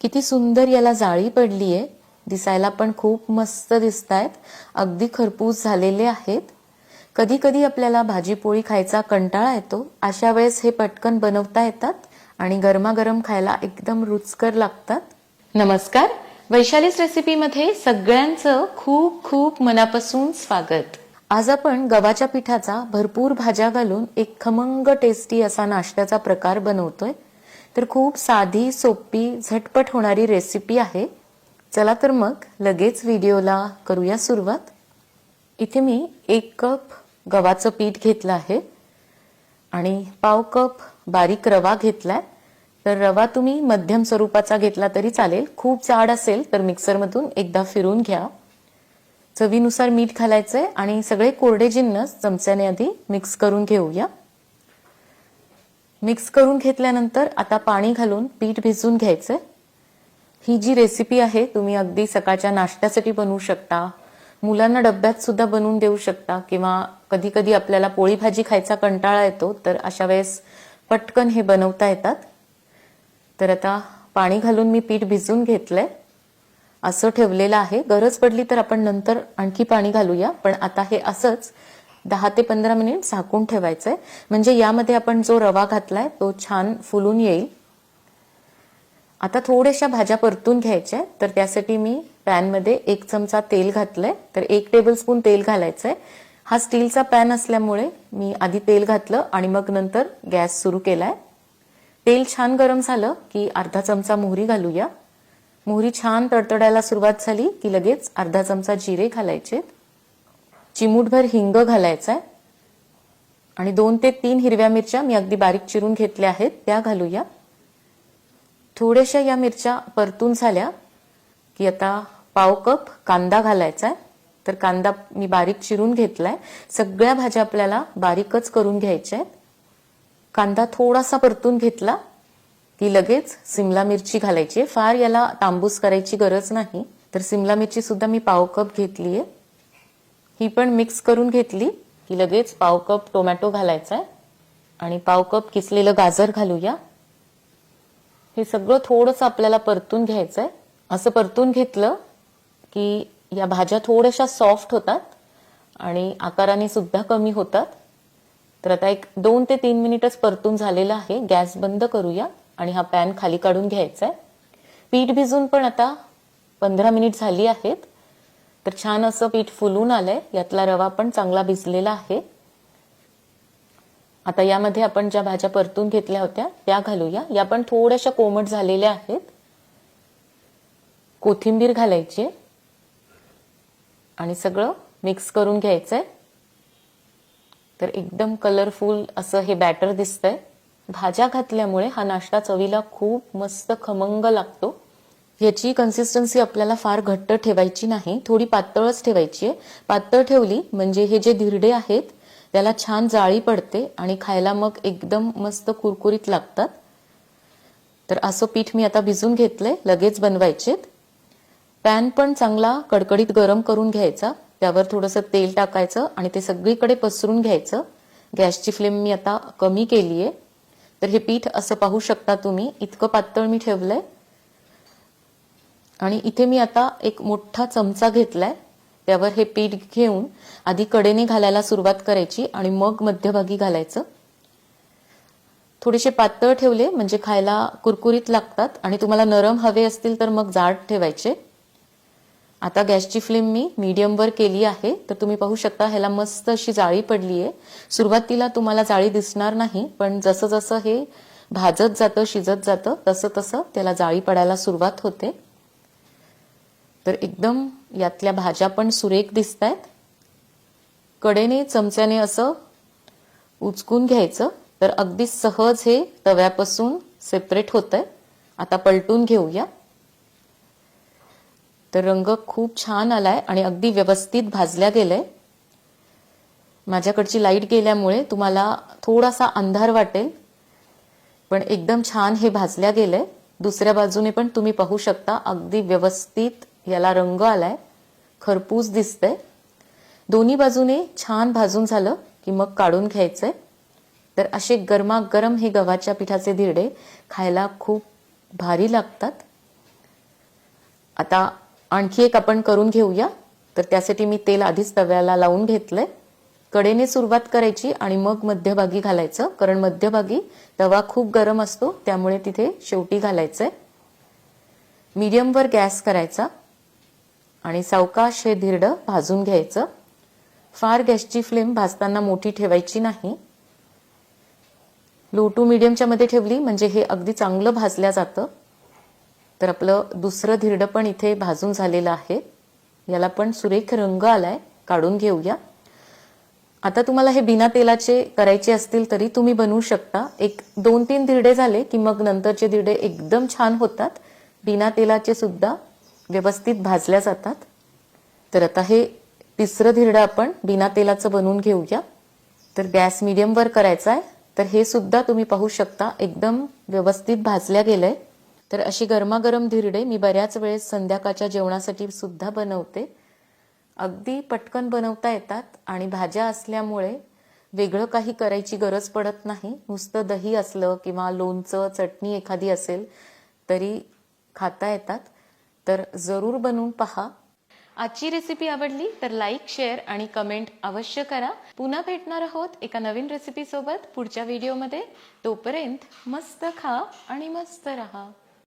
किती सुंदर याला जाळी पडली आहे दिसायला पण खूप मस्त दिसत आहेत अगदी खरपूस झालेले आहेत. कधी कधी आपल्याला भाजीपोळी खायचा कंटाळा येतो. अशा वेळेस हे पटकन बनवता येतात आणि गरमागरम खायला एकदम रुचकर लागतात. नमस्कार. वैशालीस रेसिपीमध्ये सगळ्यांचं खूप खूप मनापासून स्वागत. आज आपण गव्हाच्या पिठाचा भरपूर भाज्या घालून एक खमंग टेस्टी असा नाश्त्याचा प्रकार बनवतोय. तर खूप साधी सोपी झटपट होणारी रेसिपी आहे. चला तर मग लगेच व्हिडिओला करूया सुरुवात. इथे मी एक कप गव्हाचं पीठ घेतलं आहे आणि पाव कप बारीक रवा घेतलाय. तर रवा तुम्ही मध्यम स्वरूपाचा घेतला तरी चालेल. खूप जाड असेल तर मिक्सरमधून एकदा फिरून घ्या. चवीनुसार मीठ घालायचंय आणि सगळे कोरडे जिन्नस चमच्याने आधी मिक्स करून घेऊया. मिक्स करून घेतल्यानंतर आता पाणी घालून पीठ भिजवून घ्यायचं ही जी रेसिपी आहे तुम्ही अगदी सकाळच्या नाश्त्यासाठी बनवू शकता. मुलांना डब्यात सुद्धा बनवून देऊ शकता किंवा कधी कधी आपल्याला पोळी भाजी खायचा कंटाळा येतो तर अशा वेळेस पटकन हे बनवता येतात. तर आता पाणी घालून मी पीठ भिजवून घेतलंय. असं ठेवलेलं आहे. गरज पडली तर आपण नंतर आणखी पाणी घालूया पण आता हे असंच दहा ते पंधरा मिनिट झाकून ठेवायचंय. म्हणजे यामध्ये आपण जो रवा घातलाय तो छान फुलून येईल. आता थोड्याशा भाज्या परतून घ्यायच्या तर त्यासाठी मी पॅनमध्ये एक चमचा तेल घातलंय. तर एक टेबल स्पून तेल घालायचंय. हा स्टीलचा पॅन असल्यामुळे मी आधी तेल घातलं आणि मग नंतर गॅस सुरू केलाय. तेल छान गरम झालं की अर्धा चमचा मोहरी घालूया. मोहरी छान तडतडायला सुरुवात झाली की लगेच अर्धा चमचा जिरे घालायचे चिमूटभर हिंग घालायचा आणि दोन ते तीन हिरव्या मिरच्या मी अगदी बारीक चिरून घेतल्या आहेत त्या घालूया. थोड्याशा या मिरच्या परतून झाल्या की आता पाव कप कांदा घालायचा आहे तर कांदा मी बारीक चिरून घेतलाय. सगळ्या भाज्या आपल्याला बारीकच करून घ्यायच्या आहेत कांदा थोडासा परतून घेतला की लगेच सिमला मिरची घालायची फार याला तांबूस करायची गरज नाही. तर सिमला मिरची सुद्धा मी पाव कप घेतली आहे ही पण मिक्स करून घेतली की लगेच पाव कप टोमॅटो घालायचा आहे आणि पाव कप किसलेलं गाजर घालूया. हे सगळं थोडंसं आपल्याला परतून घ्यायचं आहे असं परतून घेतलं की या भाज्या थोड्याशा सॉफ्ट होतात आणि आकाराने सुद्धा कमी होतात. तर आता एक दोन ते तीन मिनिटच परतून झालेलं आहे. गॅस बंद करूया आणि हा पॅन खाली काढून घ्यायचा आहे पीठ भिजून पण आता पंधरा मिनिट झाली आहेत. तर छान असं पीठ फुलून आलंय. यातला रवा पण चांगला भिजलेला आहे. आता यामध्ये आपण ज्या भाज्या परतून घेतल्या होत्या त्या घालूया. या पण थोड्याशा कोमट झालेल्या आहेत. कोथिंबीर घालायची आणि सगळं मिक्स करून घ्यायचंय. तर एकदम कलरफुल असं हे बॅटर दिसतंय. भाज्या घातल्यामुळे हा नाश्ता चवीला खूप मस्त खमंग लागतो. ह्याची कन्सिस्टन्सी आपल्याला फार घट्ट ठेवायची नाही. थोडी पातळच ठेवायची आहे. पातळ ठेवली म्हणजे हे जे धिरडे आहेत त्याला छान जाळी पडते आणि खायला मग एकदम मस्त कुरकुरीत लागतात. तर असं पीठ मी आता भिजून घेतलंय लगेच बनवायचेत. पॅन पण चांगला कडकडीत गरम करून घ्यायचा. त्यावर थोडंसं तेल टाकायचं आणि ते सगळीकडे पसरून घ्यायचं. गॅसची फ्लेम मी आता कमी केली आहे तर हे पीठ असं पाहू शकता तुम्ही इतकं पातळ मी ठेवलंय. आणि इथे मी आता एक मोठा चमचा घेतलाय. त्यावर हे पीठ घेऊन आधी कडेने घालायला सुरुवात करायची आणि मग मध्यभागी घालायचं. थोडेसे पातळ ठेवले म्हणजे खायला कुरकुरीत लागतात आणि तुम्हाला नरम हवे असतील तर मग जाड ठेवायचे. आता गॅसची फ्लेम मी मीडियमवर केली आहे तर तुम्ही पाहू शकता ह्याला मस्त अशी जाळी पडली आहे सुरुवातीला तुम्हाला जाळी दिसणार नाही पण जसं जसं हे भाजत जातं शिजत जातं तसं तसं त्याला जाळी पडायला सुरुवात होते. तर एकदम यातल्या भाज्या पण सुरेख दिसत आहेत कडेने चमच्याने असं उचकून घ्यायचं. तर अगदी सहज हे तव्यापासून सेपरेट होत आहे आता पलटून घेऊया. तर रंग खूप छान आलाय आणि अगदी व्यवस्थित भाजल्या गेलंय. माझ्याकडची लाइट गेल्यामुळे तुम्हाला थोडासा अंधार वाटेल पण एकदम छान हे भाजल्या गेलंय. दुसऱ्या बाजूने पण तुम्ही पाहू शकता अगदी व्यवस्थित याला रंग आलाय. खरपूस दिसतंय. दोन्ही बाजूने छान भाजून झालं की मग काढून घ्यायचंय. तर असे गरमागरम हे गव्हाच्या पिठाचे धिरडे खायला खूप भारी लागतात. आता आणखी एक आपण करून घेऊया. तर त्यासाठी मी तेल आधीच तव्याला लावून घेतलंय. कडेने सुरुवात करायची आणि मग मध्यभागी घालायचं. कारण मध्यभागी तवा खूप गरम असतो त्यामुळे तिथे शेवटी घालायचंय. मीडियमवर गॅस करायचा. आणि सावकाश हे धिरडं भाजून घ्यायचं. फार गॅसची फ्लेम भाजताना मोठी ठेवायची नाही. लो टू मिडियमच्या मध्ये ठेवली म्हणजे हे अगदी चांगलं भाजल्या जातं. तर आपलं दुसरं धिरडं पण इथे भाजून झालेलं आहे. याला पण सुरेख रंग आलाय काढून घेऊया. आता तुम्हाला हे बिना तेलाचे करायचे असतील तरी तुम्ही बनवू शकता. एक दोन तीन धिरडे झाले की मग नंतरचे धिरडे एकदम छान होतात. बिना तेलाचे सुद्धा व्यवस्थित भाजल्या जातात. तर आता हे तिसरं धिरडं आपण बिना तेलाचं बनवून घेऊया. तर गॅस मिडियमवर करायचा आहे. तर हे सुद्धा तुम्ही पाहू शकता एकदम व्यवस्थित भाजल्या गेलंय. तर अशी गरमागरम धिरडे मी बऱ्याच वेळेस संध्याकाळच्या जेवणासाठी सुद्धा बनवते. अगदी पटकन बनवता येतात आणि भाज्या असल्यामुळे वेगळं काही करायची गरज पडत नाही. नुसतं दही असलं किंवा लोणचं चटणी एखादी असेल तरी खाता येतात. तर जरूर बनवून पहा. आजची रेसिपी आवडली तर लाईक शेअर आणि कमेंट अवश्य करा. पुन्हा भेटणार आहोत एका नवीन रेसिपी सोबत पुढच्या व्हिडिओमध्ये तोपर्यंत मस्त खा आणि मस्त रहा.